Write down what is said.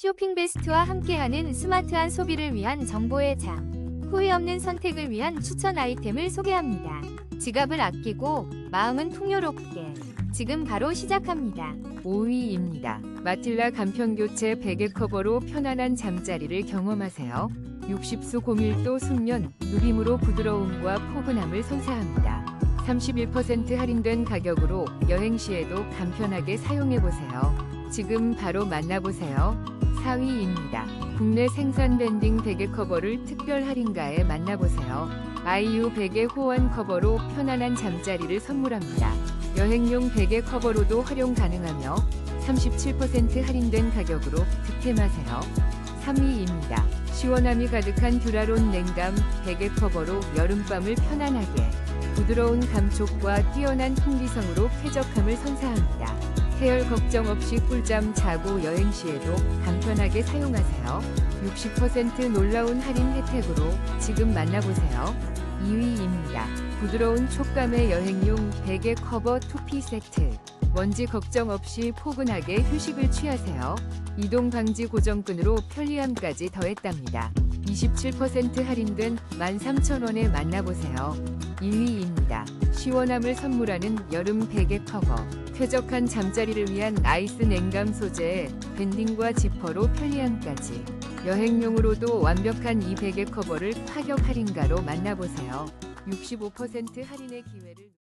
쇼핑 베스트와 함께하는 스마트한 소비를 위한 정보의 장. 후회 없는 선택을 위한 추천 아이템을 소개합니다. 지갑을 아끼고 마음은 풍요롭게. 지금 바로 시작합니다. 5위입니다. 마틸라 간편교체 베개 커버로 편안한 잠자리를 경험하세요. 60수 고밀도 순면 누림으로 부드러움과 포근함을 선사합니다. 31% 할인된 가격으로 여행 시에도 간편하게 사용해 보세요. 지금 바로 만나보세요. 4위입니다. 국내 생산 밴딩 베개 커버를 특별 할인가에 만나보세요. 아이유 베개 호환 커버로 편안한 잠자리를 선물합니다. 여행용 베개 커버로도 활용 가능하며 37% 할인된 가격으로 득템하세요. 3위입니다. 시원함이 가득한 듀라론 냉감 베개 커버로 여름밤을 편안하게 부드러운 감촉과 뛰어난 통기성으로 쾌적함을 선사합니다. 해열 걱정 없이 꿀잠 자고 여행 시에도 간편하게 사용하세요. 60% 놀라운 할인 혜택으로 지금 만나보세요. 2위입니다. 부드러운 촉감의 여행용 베개 커버 투피 세트. 먼지 걱정 없이 포근하게 휴식을 취하세요. 이동 방지 고정끈으로 편리함까지 더했답니다. 27% 할인된 13,000원에 만나보세요. 2위입니다. 시원함을 선물하는 여름 베개 커버. 쾌적한 잠자리를 위한 아이스 냉감 소재에 밴딩과 지퍼로 편리함까지. 여행용으로도 완벽한 이 베개 커버를 파격 할인가로 만나보세요. 65% 할인의 기회를